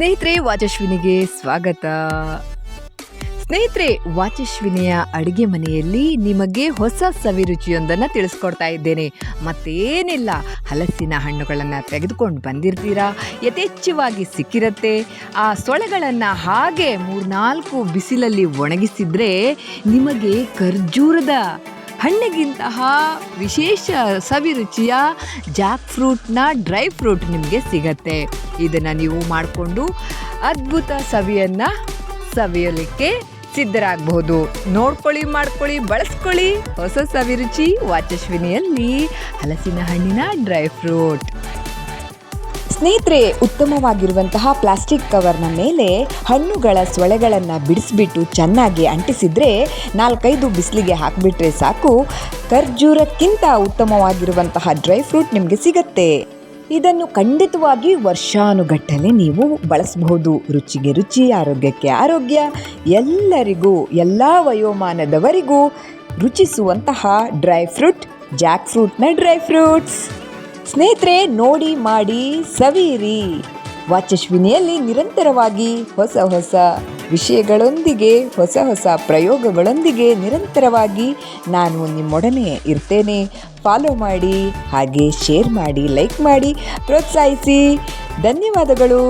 ಸ್ನೇಹಿತರೆ, ವಾಚಶ್ವಿನಿಗೆ ಸ್ವಾಗತ. ಸ್ನೇಹಿತರೆ ವಾಚಸ್ವಿನಿಯ ಅಡುಗೆ ಮನೆಯಲ್ಲಿ ನಿಮಗೆ ಹೊಸ ಸವಿರುಚಿಯೊಂದನ್ನು ತಿಳಿಸ್ಕೊಡ್ತಾ ಇದ್ದೇನೆ. ಮತ್ತೇನಿಲ್ಲ, ಹಲಸಿನ ಹಣ್ಣುಗಳನ್ನು ತೆಗೆದುಕೊಂಡು ಬಂದಿರ್ತೀರಾ? ಯಥೇಚ್ಛವಾಗಿ ಸಿಕ್ಕಿರತ್ತೆ. ಆ ಸೊಳೆಗಳನ್ನು ಹಾಗೆ ಮೂರ್ನಾಲ್ಕು ಬಿಸಿಲಲ್ಲಿ ಒಣಗಿಸಿದರೆ ನಿಮಗೆ ಖರ್ಜೂರದ ಹಣ್ಣಿಗಿಂತಹ ವಿಶೇಷ ಸವಿರುಚಿಯ ಜಾಕ್ ಫ್ರೂಟ್ನ ಡ್ರೈ ಫ್ರೂಟ್ ನಿಮಗೆ ಸಿಗತ್ತೆ. ಇದನ್ನು ನೀವು ಮಾಡಿಕೊಂಡು ಅದ್ಭುತ ಸವಿಯನ್ನು ಸವಿಯಲಿಕ್ಕೆ ಸಿದ್ಧರಾಗಬಹುದು. ನೋಡ್ಕೊಳ್ಳಿ, ಮಾಡ್ಕೊಳ್ಳಿ, ಬಳಸ್ಕೊಳ್ಳಿ. ಹೊಸ ಸವಿರುಚಿ ವಾಚಶ್ವಿನಿಯಲ್ಲಿ ಹಲಸಿನ ಹಣ್ಣಿನ ಡ್ರೈ ಫ್ರೂಟ್. ಸ್ನೇಹಿತರೆ, ಉತ್ತಮವಾಗಿರುವಂತಹ ಪ್ಲಾಸ್ಟಿಕ್ ಕವರ್ನ ಮೇಲೆ ಹಣ್ಣುಗಳ ಸೊಳೆಗಳನ್ನು ಬಿಡಿಸ್ಬಿಟ್ಟು ಚೆನ್ನಾಗಿ ಅಂಟಿಸಿದರೆ ನಾಲ್ಕೈದು ಬಿಸಿಲಿಗೆ ಹಾಕಿಬಿಟ್ರೆ ಸಾಕು. ಖರ್ಜೂರಕ್ಕಿಂತ ಉತ್ತಮವಾಗಿರುವಂತಹ ಡ್ರೈ ಫ್ರೂಟ್ ನಿಮಗೆ ಸಿಗತ್ತೆ. ಇದನ್ನು ಖಂಡಿತವಾಗಿ ವರ್ಷಾನುಗಟ್ಟಲೆ ನೀವು ಬಳಸಬಹುದು. ರುಚಿಗೆ ರುಚಿ, ಆರೋಗ್ಯಕ್ಕೆ ಆರೋಗ್ಯ. ಎಲ್ಲರಿಗೂ, ಎಲ್ಲ ವಯೋಮಾನದವರಿಗೂ ರುಚಿಸುವಂತಹ ಡ್ರೈ ಫ್ರೂಟ್, ಜಾಕ್ ಫ್ರೂಟ್ನ ಡ್ರೈ ಫ್ರೂಟ್ಸ್. ಸ್ನೇಹಿತರೆ, ನೋಡಿ, ಮಾಡಿ, ಸವಿಯಿರಿ. ವಾಚಶ್ವಿನಿಯಲ್ಲಿ ನಿರಂತರವಾಗಿ ಹೊಸ ಹೊಸ ವಿಷಯಗಳೊಂದಿಗೆ, ಹೊಸ ಹೊಸ ಪ್ರಯೋಗಗಳೊಂದಿಗೆ ನಿರಂತರವಾಗಿ ನಾನು ನಿಮ್ಮೊಡನೆ ಇರ್ತೇನೆ. ಫಾಲೋ ಮಾಡಿ, ಹಾಗೆ ಶೇರ್ ಮಾಡಿ ಲೈಕ್ ಮಾಡಿ, ಪ್ರೋತ್ಸಾಹಿಸಿ. ಧನ್ಯವಾದಗಳು.